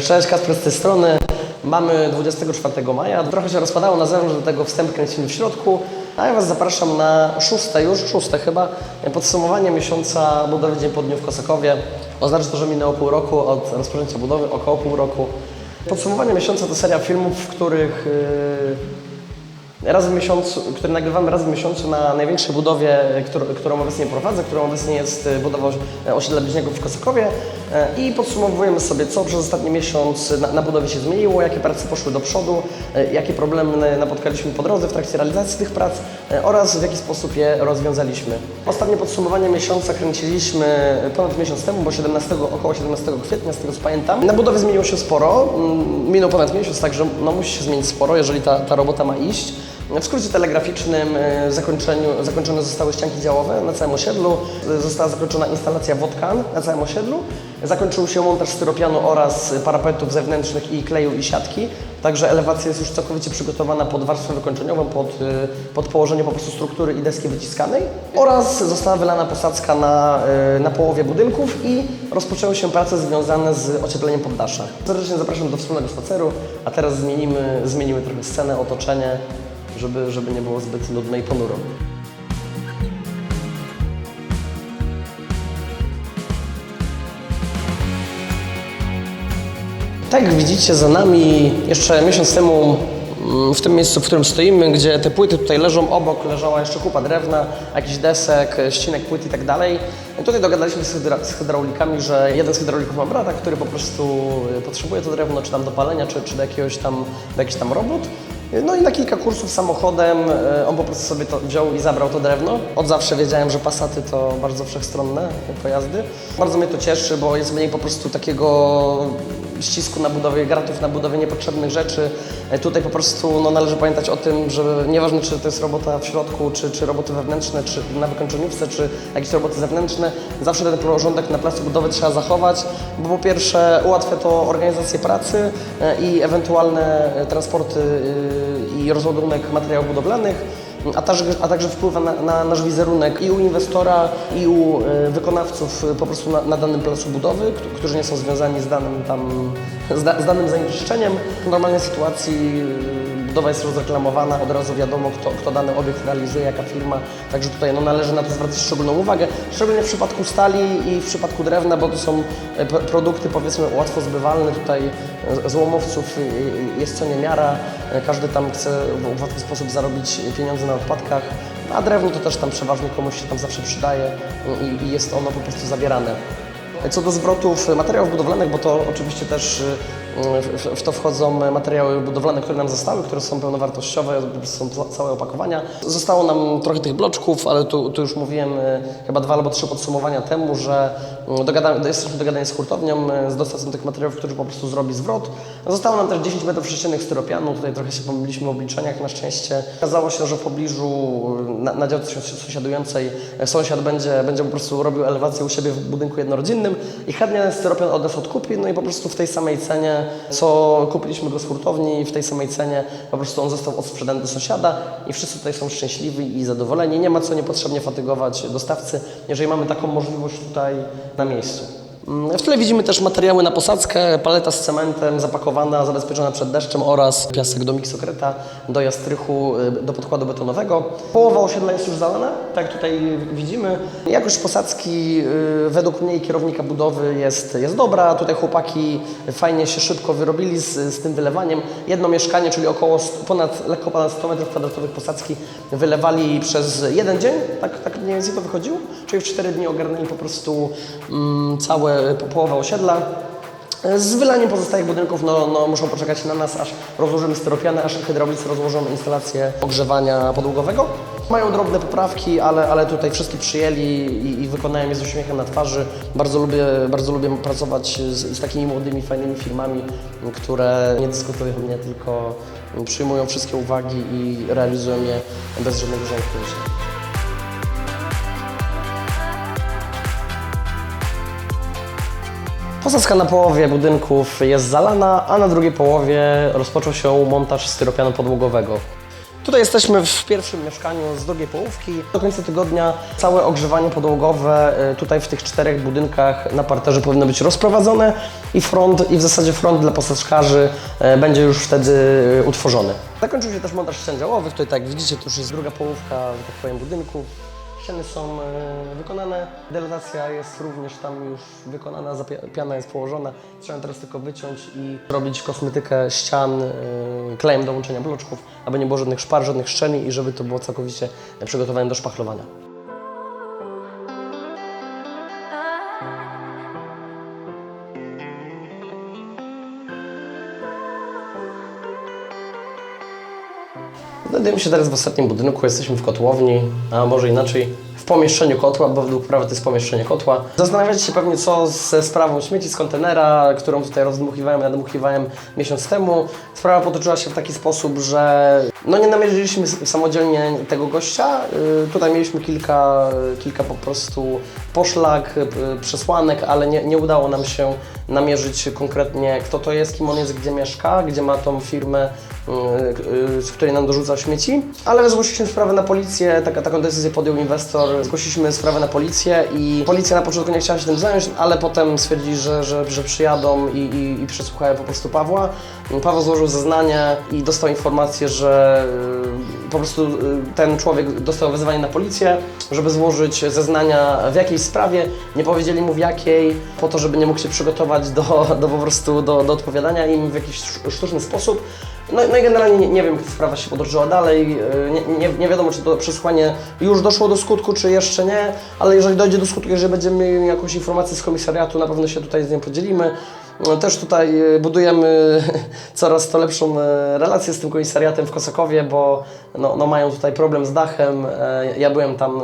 Cześć, Kasper z tej strony. Mamy 24 maja. Trochę się rozpadało na zewnątrz, do tego wstęp kręcimy w środku. A ja Was zapraszam na szóste już, szóste chyba, podsumowanie miesiąca budowy Dzień po dniu w Kosakowie. Oznacza to, że minęło pół roku od rozpoczęcia budowy, około pół roku. Podsumowanie miesiąca to seria filmów, w których yy, raz w miesiącu, który nagrywamy raz w miesiącu na największej budowie, którą, obecnie prowadzę, którą obecnie jest e, budowa osi- osiedla bliźniaków w Kosakowie E, i podsumowujemy sobie, co przez ostatni miesiąc na, na budowie się zmieniło, jakie prace poszły do przodu, e, jakie problemy napotkaliśmy po drodze w trakcie realizacji tych prac e, oraz w jaki sposób je rozwiązaliśmy. Ostatnie podsumowanie miesiąca kręciliśmy ponad miesiąc temu, bo 17, około 17 kwietnia, z tego co pamiętam. Na budowie zmieniło się sporo, minął ponad miesiąc, także no, musi się zmienić sporo, jeżeli ta, ta robota ma iść. W skrócie telegraficznym e, zakończone zostały ścianki działowe na całym osiedlu, została zakończona instalacja wodkan na całym osiedlu, zakończył się montaż styropianu oraz parapetów zewnętrznych i kleju i siatki, także elewacja jest już całkowicie przygotowana pod warstwę wykończeniową, pod, e, pod położenie po prostu struktury i deski wyciskanej. Oraz została wylana posadzka na, e, na połowie budynków i rozpoczęły się prace związane z ociepleniem poddasza. Serdecznie zapraszam do wspólnego spaceru, a teraz zmienimy, zmienimy trochę scenę, otoczenie, żeby, żeby nie było zbyt nudno i ponuro. Tak widzicie za nami, jeszcze miesiąc temu mm, w tym miejscu, w którym stoimy, gdzie te płyty tutaj leżą, obok leżała jeszcze kupa drewna, jakiś desek, ścinek płyt i tak dalej. Tutaj dogadaliśmy hydra z hydraulikami, że jeden z hydraulików ma brata, który po prostu potrzebuje to drewno, czy tam do palenia, czy, czy do jakiegoś tam, do jakichś tam robót. No i na kilka kursów samochodem e, on po prostu sobie to wziął i zabrał to drewno. Od zawsze wiedziałem, że Passaty to bardzo wszechstronne pojazdy. Bardzo mnie to cieszy, bo jest mniej po prostu takiego ścisku na budowie, gratów na budowie niepotrzebnych rzeczy. E, Tutaj po prostu no, należy pamiętać o tym, że nieważne czy to jest robota w środku, czy, czy roboty wewnętrzne, czy na wykończeniówce, czy jakieś roboty zewnętrzne, zawsze ten porządek na placu budowy trzeba zachować, bo po pierwsze ułatwia to organizację pracy e, i ewentualne e, transporty i rozładunek materiałów budowlanych, a także, a także wpływa na, na nasz wizerunek i u inwestora, i u y, wykonawców y, po prostu na, na danym placu budowy, którzy nie są związani z danym tam, z, da, z danym zanieczyszczeniem. W normalnej sytuacji y, budowa jest rozreklamowana, od razu wiadomo, kto, kto dany obiekt realizuje, jaka firma, także tutaj no, należy na to zwracać szczególną uwagę, szczególnie w przypadku stali i w przypadku drewna, bo to są e, produkty powiedzmy łatwo zbywalne, tutaj e, złomowców y, jest co niemiara, E, każdy tam chce w łatwy sposób zarobić pieniądze na odpadkach, a drewno to też tam przeważnie komuś się tam zawsze przydaje i, i jest ono po prostu zabierane. Co do zwrotów materiałów budowlanych, bo to oczywiście też w, w- to wchodzą materiały budowlane, które nam zostały, które są pełnowartościowe, są ca- całe opakowania. Zostało nam trochę tych bloczków, ale tu, tu już mówiłem y, chyba dwa albo trzy podsumowania temu, że y, dogada, jesteśmy dogadani z hurtownią, y, z dostawcą tych materiałów, który po prostu zrobi zwrot. Zostało nam też 10 metrów sześciennych styropianu, tutaj trochę się pomyliliśmy w obliczeniach na szczęście. Okazało się, że w pobliżu y, na, na działce sąsi- sąsiadującej sąsiad będzie, będzie po prostu robił elewację u siebie w budynku jednorodzinnym i chętnie ten styropian od nas odkupi, no i po prostu w tej samej cenie, co kupiliśmy go z hurtowni, w tej samej cenie po prostu on został odsprzedany do sąsiada i wszyscy tutaj są szczęśliwi i zadowoleni. Nie ma co niepotrzebnie fatygować dostawcy, jeżeli mamy taką możliwość tutaj na miejscu. Mm, W tle widzimy też materiały na posadzkę, paleta z cementem zapakowana, zabezpieczona przed deszczem oraz piasek do miksokreta, dojazd strychu y, do podkładu betonowego. Połowa osiedla jest już zalana, tak tutaj widzimy. Jakość posadzki y, według mnie i kierownika budowy jest, jest dobra. Tutaj chłopaki fajnie się szybko wyrobili z, z tym wylewaniem. Jedno mieszkanie, czyli około ponad, lekko ponad 100 m2 posadzki wylewali przez jeden dzień, tak, tak mniej więcej to wychodziło. Czyli w 4 dni ogarnęli po prostu mm, całe po, połowę osiedla. Z wylaniem pozostałych budynków no, no, muszą poczekać na nas, aż rozłożymy styropiany, aż hydraulicy rozłożą instalację ogrzewania podłogowego. Mają drobne poprawki, ale, ale tutaj wszystkie przyjęli i, i wykonają je z uśmiechem na twarzy. Bardzo lubię, bardzo lubię pracować z, z takimi młodymi, fajnymi firmami, które nie dyskutują mnie, tylko przyjmują wszystkie uwagi i realizują je bez żadnego zająknięcia. Posadzka na połowie budynków jest zalana, a na drugiej połowie rozpoczął się montaż styropianu podłogowego. Tutaj jesteśmy w pierwszym mieszkaniu z drugiej połówki. Do końca tygodnia całe ogrzewanie podłogowe y, tutaj w tych czterech budynkach na parterze powinno być rozprowadzone i front, i w zasadzie front dla posadzkarzy y, będzie już wtedy y, utworzony. Zakończył się też montaż ścian. Tutaj tak jak widzicie, to już jest druga połówka, że tak powiem, budynku. Ściany są e, wykonane, delatacja jest również tam już wykonana, piana jest położona. Trzeba teraz tylko wyciąć i robić kosmetykę ścian e, klejem do łączenia bloczków, aby nie było żadnych szpar, żadnych szczelin i żeby to było całkowicie przygotowane do szpachlowania. Znajdujemy się teraz w ostatnim budynku, jesteśmy w kotłowni, a może inaczej w pomieszczeniu kotła, bo według prawa to jest pomieszczenie kotła. Zastanawiacie się pewnie co ze sprawą śmieci z kontenera, którą tutaj rozdmuchiwałem, nadmuchiwałem miesiąc temu. Sprawa potoczyła się w taki sposób, że no nie namierzyliśmy samodzielnie tego gościa. Y, Tutaj mieliśmy kilka, kilka po prostu poszlak, y, przesłanek, ale nie, nie udało nam się namierzyć konkretnie kto to jest, kim on jest, gdzie mieszka, gdzie ma tą firmę, z której nam dorzuca śmieci. Ale zgłosiliśmy sprawę na policję, taka, taką decyzję podjął inwestor. Zgłosiliśmy sprawę na policję i policja na początku nie chciała się tym zająć, ale potem stwierdzili, że, że, że przyjadą i, i, i przesłuchają po prostu Pawła. Paweł złożył zeznanie i dostał informację, że y, po prostu ten człowiek dostał wezwanie na policję, żeby złożyć zeznania w jakiejś sprawie. Nie powiedzieli mu w jakiej, po to, żeby nie mógł się przygotować do, do po prostu do, do odpowiadania im w jakiś sz- sztuczny sposób. No, no i generalnie nie, nie wiem, jak sprawa się potoczyła dalej. Y, Nie, nie, nie wiadomo, czy to przesłuchanie już doszło do skutku, czy jeszcze nie, ale jeżeli dojdzie do skutku, jeżeli będziemy mieli jakąś informację z komisariatu, na pewno się tutaj z nią podzielimy. No, Też tutaj y, budujemy coraz to lepszą e, relację z tym komisariatem w Kosakowie, bo no, no mają tutaj problem z dachem. E, Ja byłem tam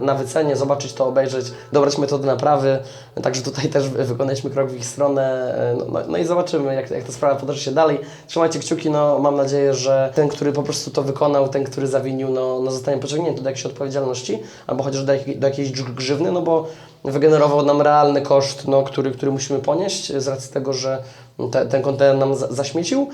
e, na- wycenie, zobaczyć to, obejrzeć, dobrać metody naprawy. Także tutaj też wy- wykonaliśmy krok w ich stronę. E, No, no, no i zobaczymy, jak, jak ta sprawa potoczy się dalej. Trzymajcie kciuki, no mam nadzieję, że ten, który po prostu to wykonał, ten, który zawinił, no, no zostanie pociągnięty do jakiejś odpowiedzialności, albo chociaż do, jakiej, do jakiejś grz- grzywny, no bo wygenerował nam realny koszt, no, który, który musimy ponieść z racji tego, że te, ten kontener nam za, zaśmiecił.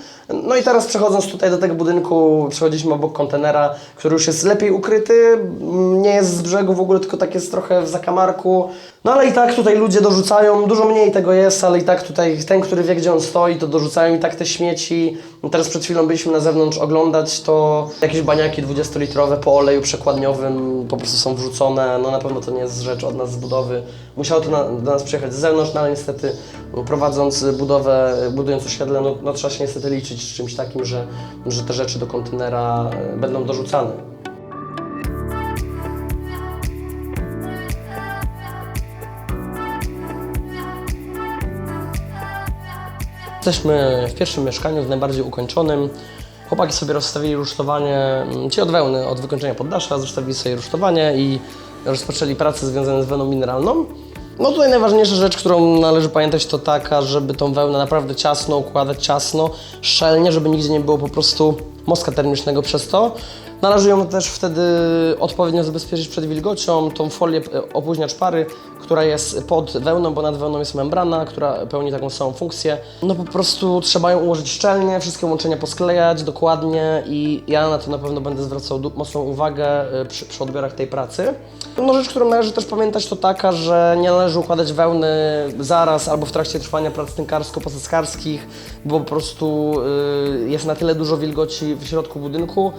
No i teraz przechodząc tutaj do tego budynku, przechodziliśmy obok kontenera, który już jest lepiej ukryty, mm, nie jest z brzegu w ogóle, tylko tak jest trochę w zakamarku. No ale i tak tutaj ludzie dorzucają, dużo mniej tego jest, ale i tak tutaj ten, który wie gdzie on stoi, to dorzucają i tak te śmieci. Teraz przed chwilą byliśmy na zewnątrz oglądać, to jakieś baniaki 20-litrowe po oleju przekładniowym po prostu są wrzucone. No na pewno to nie jest rzecz od nas z budowy. Musiało to na, do nas przyjechać z zewnątrz, no ale niestety no, prowadząc budowę, budując osiedle, no, no trzeba się niestety liczyć z czymś takim, że, że te rzeczy do kontenera e, będą dorzucane. Jesteśmy w pierwszym mieszkaniu, w najbardziej ukończonym. Chłopaki sobie rozstawili rusztowanie, mm, ci od wełny, od wykończenia poddasza, zostawili sobie rusztowanie i rozpoczęli pracę związane z wełną mineralną. No tutaj najważniejsza rzecz, którą należy pamiętać to taka, żeby tą wełnę naprawdę ciasno układać, ciasno, szczelnie, żeby nigdzie nie było po prostu mostka termicznego przez to. Należy ją też wtedy odpowiednio zabezpieczyć przed wilgocią, tą folię e, opóźniacz pary, która jest pod wełną, bo nad wełną jest membrana, która pełni taką samą funkcję. No po prostu trzeba ją ułożyć szczelnie, wszystkie łączenia posklejać dokładnie i ja na to na pewno będę zwracał mocną uwagę e, przy, przy odbiorach tej pracy. No rzecz, którą należy też pamiętać to taka, że nie należy układać wełny zaraz albo w trakcie trwania prac tynkarsko-posadzkarskich, bo po prostu y, jest na tyle dużo wilgoci w środku budynku,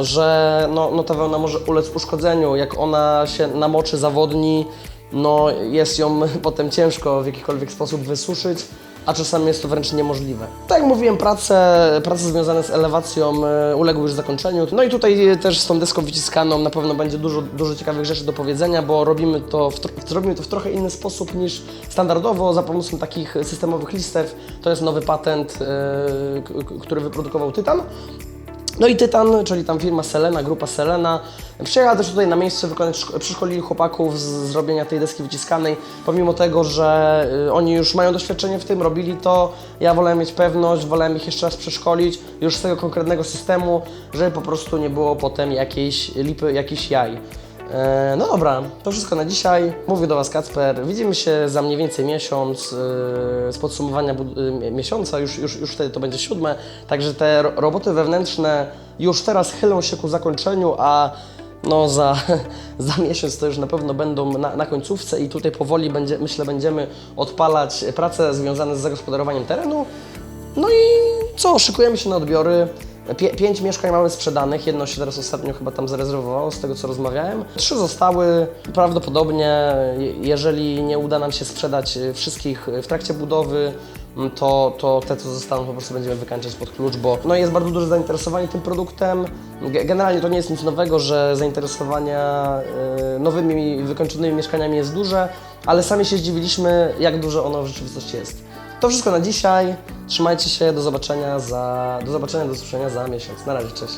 że no, no ta wełna może ulec uszkodzeniu. Jak ona się namoczy, zawodni, no jest ją potem ciężko w jakikolwiek sposób wysuszyć, a czasami jest to wręcz niemożliwe. Tak jak mówiłem, prace, prace związane z elewacją e, uległy już zakończeniu. No i tutaj też z tą deską wyciskaną na pewno będzie dużo, dużo ciekawych rzeczy do powiedzenia, bo robimy to, w, robimy to w trochę inny sposób niż standardowo za pomocą takich systemowych listew. To jest nowy patent, e, który wyprodukował Tytan. No i Tytan, czyli tam firma Selena, grupa Selena, przyjechała też tutaj na miejsce, wykonać, szko- przeszkolili chłopaków z zrobienia tej deski wyciskanej. Pomimo tego, że y, oni już mają doświadczenie w tym, robili to, ja wolałem mieć pewność, wolałem ich jeszcze raz przeszkolić już z tego konkretnego systemu, żeby po prostu nie było potem jakiejś lipy, jakichś jaj. E, No dobra, to wszystko na dzisiaj. Mówił do Was Kacper. Widzimy się za mniej więcej miesiąc e, z podsumowania e, miesiąca, już, już, już wtedy to będzie siódme. Także te ro- roboty wewnętrzne już teraz chylą się ku zakończeniu, a no za, za miesiąc to już na pewno będą na, na końcówce i tutaj powoli będzie, myślę będziemy odpalać prace związane z zagospodarowaniem terenu. No i co, szykujemy się na odbiory. Pię, pięć mieszkań mamy sprzedanych, jedno się teraz ostatnio chyba tam zarezerwowało, z tego co rozmawiałem. Trzy zostały, prawdopodobnie je- jeżeli nie uda nam się sprzedać y, wszystkich w trakcie budowy, m, to, to te co zostaną po prostu będziemy wykańczać pod klucz, bo no jest bardzo duże zainteresowanie tym produktem. Ge- Generalnie to nie jest nic nowego, że zainteresowania y, nowymi wykończonymi mieszkaniami jest duże, ale sami się zdziwiliśmy jak duże ono w rzeczywistości jest. To wszystko na dzisiaj. Trzymajcie się, do zobaczenia za, do zobaczenia, do usłyszenia za miesiąc. Na razie, cześć.